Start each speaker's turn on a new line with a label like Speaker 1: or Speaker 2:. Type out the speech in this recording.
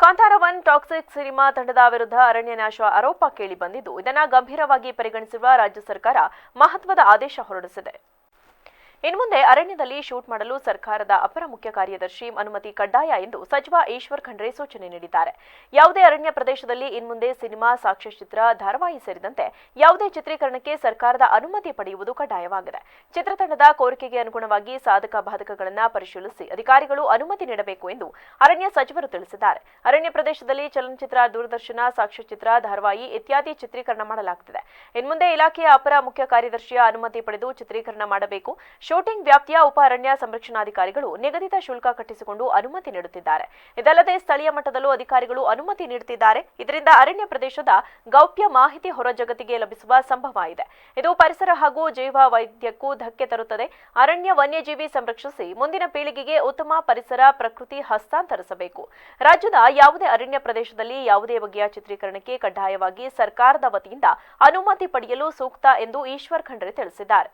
Speaker 1: Kantara one toxic cinema ತಂಡದ ವಿರುದ್ಧ ಅರಣ್ಯ ನಾಶ ಆರೋಪ ಕೇಳಿಬಂದಿದ್ದು ಇದನ್ನು ಗಂಭೀರವಾಗಿ ಪರಿಗಣಿಸಿರುವ ರಾಜ್ಯ ಸರ್ಕಾರ ಮಹತ್ವದ ಆದೇಶ ಹೊರಡಿಸಿದೆ. ಇನ್ನು ಮುಂದೆ ಅರಣ್ಯದಲ್ಲಿ ಶೂಟ್ ಮಾಡಲು ಸರ್ಕಾರದ ಅಪರ ಮುಖ್ಯ ಕಾರ್ಯದರ್ಶಿ ಅನುಮತಿ ಕಡ್ಡಾಯ ಎಂದು ಸಚಿವ ಈಶ್ವರ್ ಖಂಡ್ರೆ ಸೂಚನೆ ನೀಡಿದ್ದಾರೆ. ಯಾವುದೇ ಅರಣ್ಯ ಪ್ರದೇಶದಲ್ಲಿ ಇನ್ಮುಂದೆ ಸಿನಿಮಾ, ಸಾಕ್ಷ್ಯಚಿತ್ರ, ಧಾರಾವಾಹಿ ಸೇರಿದಂತೆ ಯಾವುದೇ ಚಿತ್ರೀಕರಣಕ್ಕೆ ಸರ್ಕಾರದ ಅನುಮತಿ ಪಡೆಯುವುದು ಕಡ್ಡಾಯವಾಗಿದೆ. ಚಿತ್ರತಂಡದ ಕೋರಿಕೆಗೆ ಅನುಗುಣವಾಗಿ ಸಾಧಕ ಬಾಧಕಗಳನ್ನು ಪರಿಶೀಲಿಸಿ ಅಧಿಕಾರಿಗಳು ಅನುಮತಿ ನೀಡಬೇಕು ಎಂದು ಅರಣ್ಯ ಸಚಿವರು ತಿಳಿಸಿದ್ದಾರೆ. ಅರಣ್ಯ ಪ್ರದೇಶದಲ್ಲಿ ಚಲನಚಿತ್ರ, ದೂರದರ್ಶನ, ಸಾಕ್ಷ್ಯಚಿತ್ರ, ಧಾರಾವಾಹಿ ಇತ್ಯಾದಿ ಚಿತ್ರೀಕರಣ ಮಾಡಲಾಗುತ್ತಿದೆ ಇನ್ಮುಂದೆ ಇಲಾಖೆಯ ಅಪರ ಮುಖ್ಯ ಕಾರ್ಯದರ್ಶಿಯ ಅನುಮತಿ ಪಡೆದು ಚಿತ್ರೀಕರಣ ಮಾಡಬೇಕು. ಶೂಟಿಂಗ್ ವ್ಯಾಪ್ತಿಯ ಉಪ ಅರಣ್ಯ ಸಂರಕ್ಷಣಾಧಿಕಾರಿಗಳು ನಿಗದಿತ ಶುಲ್ಕ ಕಟ್ಟಿಸಿಕೊಂಡು ಅನುಮತಿ ನೀಡುತ್ತಿದ್ದಾರೆ. ಇದಲ್ಲದೆ ಸ್ಥಳೀಯ ಮಟ್ಟದಲ್ಲೂ ಅಧಿಕಾರಿಗಳು ಅನುಮತಿ ನೀಡುತ್ತಿದ್ದಾರೆ. ಇದರಿಂದ ಅರಣ್ಯ ಪ್ರದೇಶದ ಗೌಪ್ಯ ಮಾಹಿತಿ ಹೊರ ಜಗತ್ತಿಗೆ ಲಭಿಸುವ ಸಂಭವ ಇದೆ. ಇದು ಪರಿಸರ ಹಾಗೂ ಜೀವ ವೈದ್ಯಕ್ಕೂ ಧಕ್ಕೆ ತರುತ್ತದೆ. ಅರಣ್ಯ ವನ್ಯಜೀವಿ ಸಂರಕ್ಷಿಸಿ ಮುಂದಿನ ಪೀಳಿಗೆಗೆ ಉತ್ತಮ ಪರಿಸರ, ಪ್ರಕೃತಿ ಹಸ್ತಾಂತರಿಸಬೇಕು. ರಾಜ್ಯದ ಯಾವುದೇ ಅರಣ್ಯ ಪ್ರದೇಶದಲ್ಲಿ ಯಾವುದೇ ಬಗೆಯ ಚಿತ್ರೀಕರಣಕ್ಕೆ ಕಡ್ಡಾಯವಾಗಿ ಸರ್ಕಾರದ ವತಿಯಿಂದ ಅನುಮತಿ ಪಡೆಯಲು ಸೂಕ್ತ ಎಂದು ಈಶ್ವರ್ ಖಂಡ್ರೆ ತಿಳಿಸಿದ್ದಾರೆ.